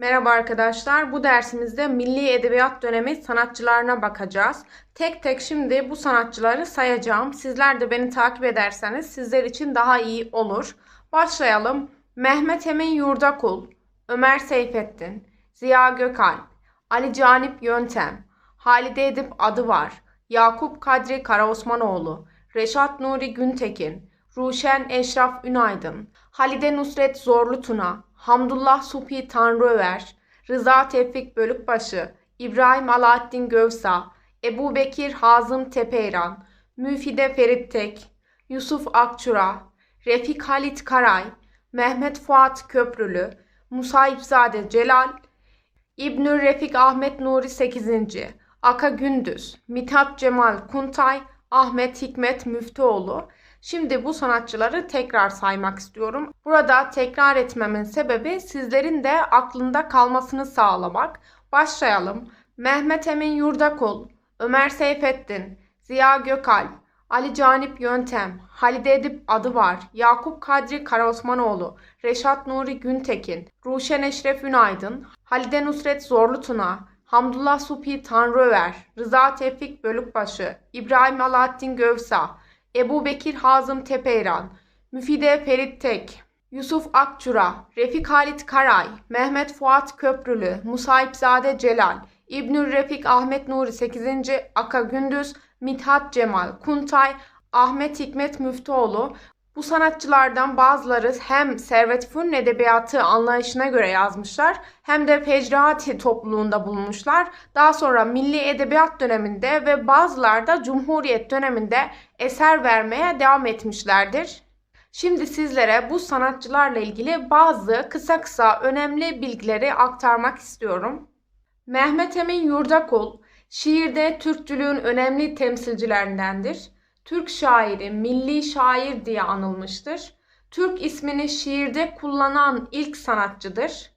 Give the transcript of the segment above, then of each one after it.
Merhaba arkadaşlar. Bu dersimizde Milli Edebiyat dönemi sanatçılarına bakacağız. Tek tek şimdi bu sanatçıları sayacağım. Sizler de beni takip ederseniz sizler için daha iyi olur. Başlayalım. Mehmet Emin Yurdakul, Ömer Seyfettin, Ziya Gökalp, Ali Canip Yöntem, Halide Edip Adıvar, Yakup Kadri Karaosmanoğlu, Reşat Nuri Güntekin, Ruşen Eşraf Ünaydın, Halide Nusret Zorlutuna, Hamdullah Subhi Tanrıöver, Rıza Tevfik Bölükbaşı, İbrahim Alaaddin Gövsa, Ebu Bekir Hazım Tepeyran, Müfide Ferit Tek, Yusuf Akçura, Refik Halit Karay, Mehmet Fuat Köprülü, Musa İpzade Celal, İbnül Refik Ahmet Nuri 8. Aka Gündüz, Mithat Cemal Kuntay, Ahmet Hikmet Müftüoğlu. Şimdi bu sanatçıları tekrar saymak istiyorum. Burada tekrar etmemin sebebi sizlerin de aklında kalmasını sağlamak. Başlayalım. Mehmet Emin Yurdakul, Ömer Seyfettin, Ziya Gökalp, Ali Canip Yöntem, Halide Edip Adıvar, Yakup Kadri Karaosmanoğlu, Reşat Nuri Güntekin, Ruşen Eşref Ünaydın, Halide Nusret Zorlutuna, Hamdullah Subhi Tanrıöver, Rıza Tevfik Bölükbaşı, İbrahim Alaaddin Gövsa, Ebu Bekir Hazım Tepeyran, Müfide Ferit Tek, Yusuf Akçura, Refik Halit Karay, Mehmet Fuat Köprülü, Musahipzade Celal, İbnül Refik Ahmet Nuri 8. Aka Gündüz, Mithat Cemal Kuntay, Ahmet Hikmet Müftüoğlu bu sanatçılardan bazıları hem Servet Fünun edebiyatı anlayışına göre yazmışlar hem de Fecrati topluluğunda bulunmuşlar. Daha sonra Milli Edebiyat döneminde ve bazıları da Cumhuriyet döneminde eser vermeye devam etmişlerdir. Şimdi sizlere bu sanatçılarla ilgili bazı kısa kısa önemli bilgileri aktarmak istiyorum. Mehmet Emin Yurdakul, şiirde Türkçülüğün önemli temsilcilerindendir. Türk şairi, milli şair diye anılmıştır. Türk ismini şiirde kullanan ilk sanatçıdır.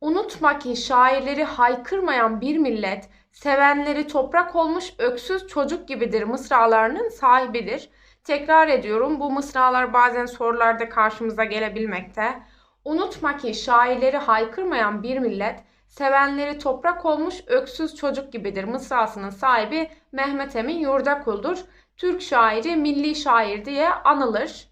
Unutma ki şairleri haykırmayan bir millet, sevenleri toprak olmuş öksüz çocuk gibidir mısralarının sahibidir. Tekrar ediyorum bu mısralar bazen sorularda karşımıza gelebilmekte. Unutma ki şairleri haykırmayan bir millet, sevenleri toprak olmuş öksüz çocuk gibidir mısrasının sahibi Mehmet Emin Yurdakul'dur. Türk şairi, milli şair diye anılır.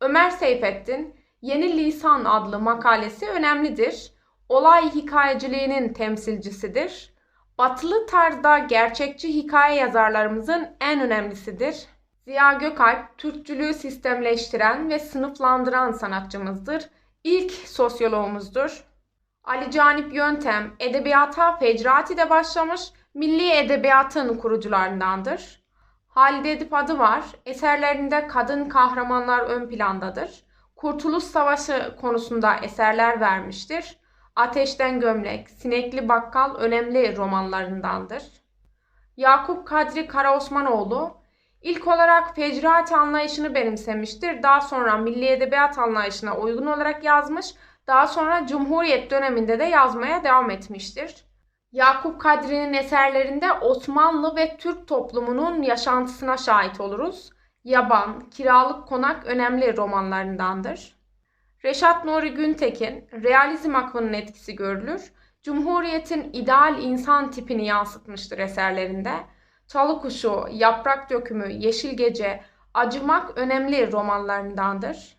Ömer Seyfettin, Yeni Lisan adlı makalesi önemlidir. Olay hikayeciliğinin temsilcisidir. Batılı tarzda gerçekçi hikaye yazarlarımızın en önemlisidir. Ziya Gökalp, Türkçülüğü sistemleştiren ve sınıflandıran sanatçımızdır. İlk sosyoloğumuzdur. Ali Canip Yöntem, edebiyata Fecrati'de başlamış, milli edebiyatın kurucularındandır. Halide Edip Adıvar, eserlerinde kadın kahramanlar ön plandadır. Kurtuluş Savaşı konusunda eserler vermiştir. Ateşten Gömlek, Sinekli Bakkal önemli romanlarındandır. Yakup Kadri Karaosmanoğlu, ilk olarak Fecrati anlayışını benimsemiştir. Daha sonra Milli Edebiyat anlayışına uygun olarak yazmış, daha sonra Cumhuriyet döneminde de yazmaya devam etmiştir. Yakup Kadri'nin eserlerinde Osmanlı ve Türk toplumunun yaşantısına şahit oluruz. Yaban, Kiralık Konak önemli romanlarındandır. Reşat Nuri Güntekin, realizm akımının etkisi görülür. Cumhuriyetin ideal insan tipini yansıtmıştır eserlerinde. Çalı Kuşu, Yaprak Dökümü, Yeşil Gece, Acımak önemli romanlarındandır.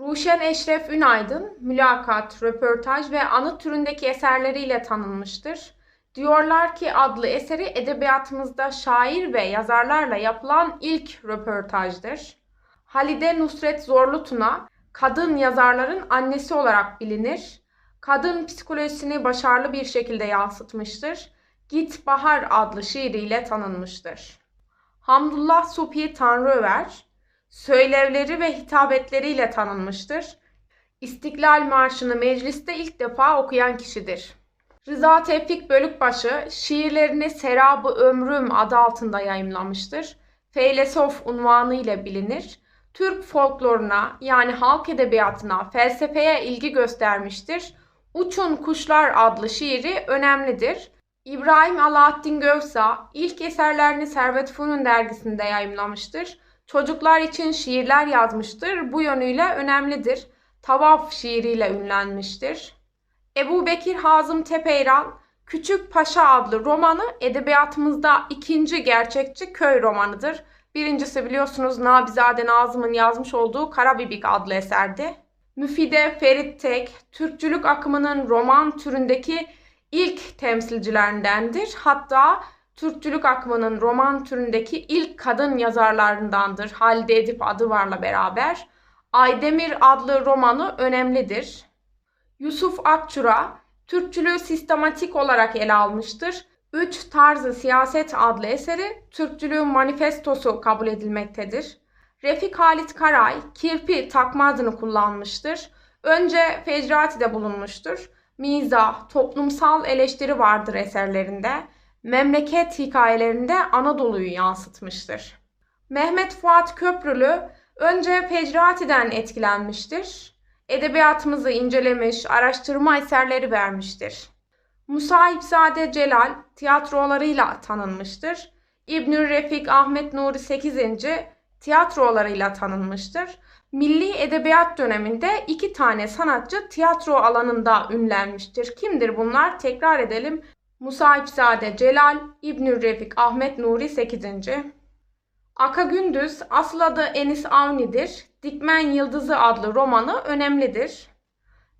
Ruşen Eşref Ünaydın, mülakat, röportaj ve anı türündeki eserleriyle tanınmıştır. Diyorlar ki adlı eseri edebiyatımızda şair ve yazarlarla yapılan ilk röportajdır. Halide Nusret Zorlutuna, kadın yazarların annesi olarak bilinir. Kadın psikolojisini başarılı bir şekilde yansıtmıştır. Git Bahar adlı şiiriyle tanınmıştır. Hamdullah Subhi Tanrıöver, söylevleri ve hitabetleriyle tanınmıştır. İstiklal Marşı'nı mecliste ilk defa okuyan kişidir. Rıza Tevfik Bölükbaşı şiirlerini Serabı Ömrüm adı altında yayımlamıştır. Feylesof unvanı ile bilinir. Türk folkloruna yani halk edebiyatına, felsefeye ilgi göstermiştir. Uçun Kuşlar adlı şiiri önemlidir. İbrahim Alaaddin Gövsa ilk eserlerini Servet Fünun dergisinde yayımlamıştır. Çocuklar için şiirler yazmıştır. Bu yönüyle önemlidir. Tavaf şiiriyle ünlenmiştir. Ebu Bekir Hazım Tepeyral Küçük Paşa adlı romanı edebiyatımızda ikinci gerçekçi köy romanıdır. Birincisi biliyorsunuz Nabizade Nazım'ın yazmış olduğu Karabibik adlı eserdi. Müfide Ferit Tek, Türkçülük akımının roman türündeki ilk temsilcilerindendir. Hatta Türkçülük akımının roman türündeki ilk kadın yazarlarındandır. Halide Edip adı varla beraber. Aydemir adlı romanı önemlidir. Yusuf Akçura Türkçülüğü sistematik olarak ele almıştır. Üç Tarzı Siyaset adlı eseri Türkçülüğün manifestosu kabul edilmektedir. Refik Halit Karay kirpi takma adını kullanmıştır. Önce Fecrati'de bulunmuştur. Mizah, toplumsal eleştiri vardır eserlerinde. Memleket hikayelerinde Anadolu'yu yansıtmıştır. Mehmet Fuat Köprülü önce Fecrati'den etkilenmiştir. Edebiyatımızı incelemiş, araştırma eserleri vermiştir. Musahipzade Celal tiyatrolarıyla tanınmıştır. İbnül Refik Ahmet Nuri 8. tiyatrolarıyla tanınmıştır. Milli Edebiyat döneminde iki tane sanatçı tiyatro alanında ünlenmiştir. Kimdir bunlar? Tekrar edelim. Musahipzade Celal, İbnül Refik Ahmet Nuri 8. Aka Gündüz, asıl adı Enis Avni'dir. Dikmen Yıldızı adlı romanı önemlidir.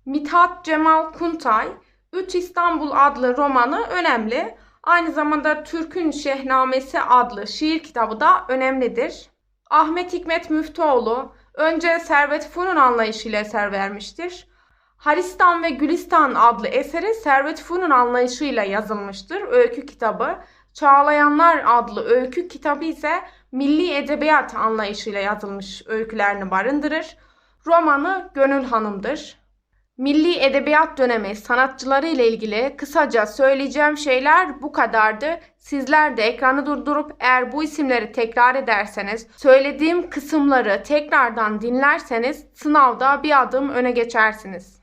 Mithat Cemal Kuntay, Üç İstanbul adlı romanı önemli. Aynı zamanda Türk'ün Şehnamesi adlı şiir kitabı da önemlidir. Ahmet Hikmet Müftüoğlu önce Servet Fünun anlayışıyla eser vermiştir. Haristan ve Gülistan adlı eseri Servet Fünun anlayışıyla yazılmıştır. Öykü kitabı. Çağlayanlar adlı öykü kitabı ise milli edebiyat anlayışıyla yazılmış öykülerini barındırır. Romanı Gönül Hanım'dır. Milli Edebiyat dönemi sanatçıları ile ilgili kısaca söyleyeceğim şeyler bu kadardı. Sizler de ekranı durdurup eğer bu isimleri tekrar ederseniz, söylediğim kısımları tekrardan dinlerseniz sınavda bir adım öne geçersiniz.